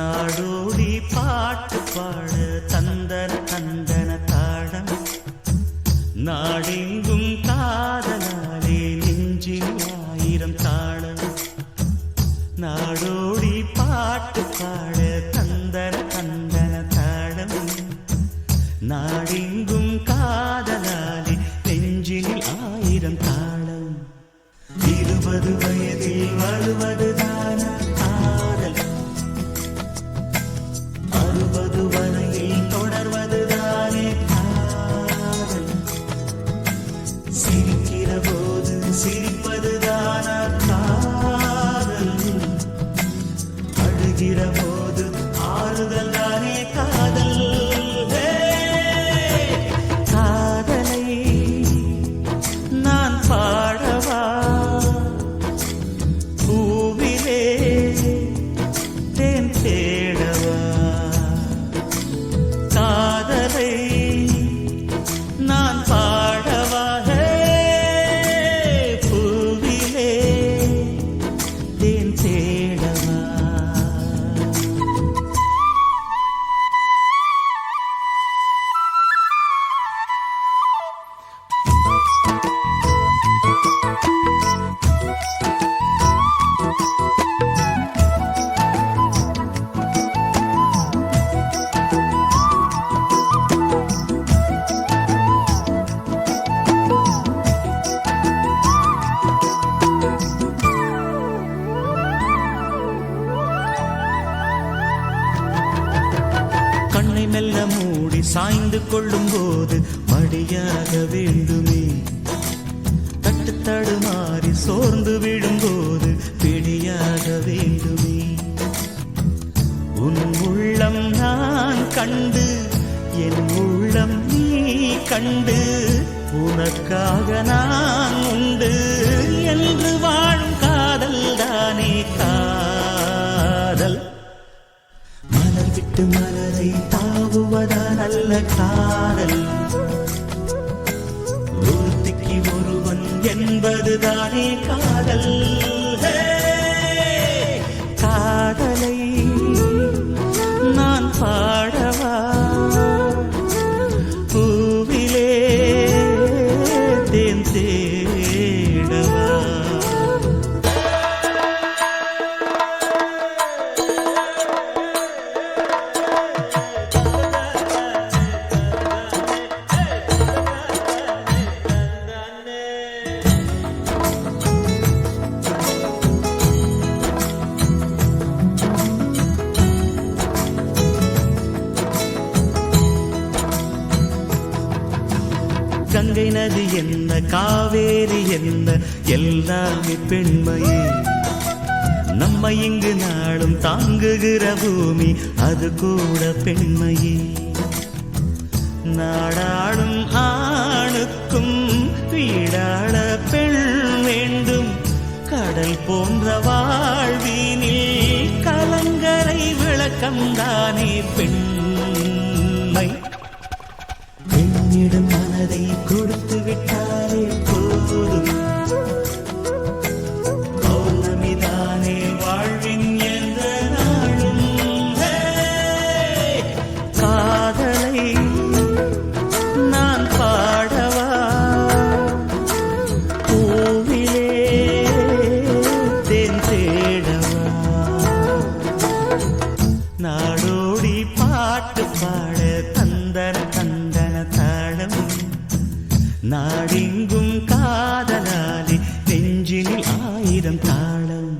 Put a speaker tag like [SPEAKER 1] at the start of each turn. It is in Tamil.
[SPEAKER 1] நாடோடி பாட்டு பாட தந்தன தந்தன தாடம். நாடெங்கும் காதலாலே நெஞ்சில் ஆயிரம் தாளம். நாடோடி பாட்டு பாட தந்தன தந்தன தாடம். நாடெங்கும் காதலாலே நெஞ்சில் ஆயிரம் தாளம். இருபது வயதில் வலுவது அழுகிற போது ஆறுதல் தானே காதல் ஹே! காதலை நான் பாடவா பூவிலே தேன் தேடவா காதலை நான் பாடவா ஹே! பூவிலே தேன் தேடவா மெல்ல மூடி சாய்ந்து கொள்ளும் போது மடியாக வேண்டுமே. தட்டு தடுமாறி சோர்ந்து விடும்போது பிடியாக வேண்டுமே. உன் உள்ளம் நான் கண்டு என் உள்ளம் நீ கண்டு உனக்காக நான் உண்டு என்று வாழ் என்பதுதானே காதல். காதலை நான் பா கங்கை நதி என்ன காவேரி என்ன எல்லாமே பெண்மையே. நம்ம இங்கு நாளும் தாங்குகிற பூமி அது கூட பெண்மையே. நாடாளும் ஆணுக்கும் வீடாள பெண் வேண்டும். கடல் போன்ற வாழ்வினில் கலங்கரை விளக்கம்தானே பெண்மை. நாடோடி பாட்டு பாட தந்தன தந்தன தாளம். நாடெங்கும் காதலாலே நெஞ்சினில் ஆயிரம் தாளம்.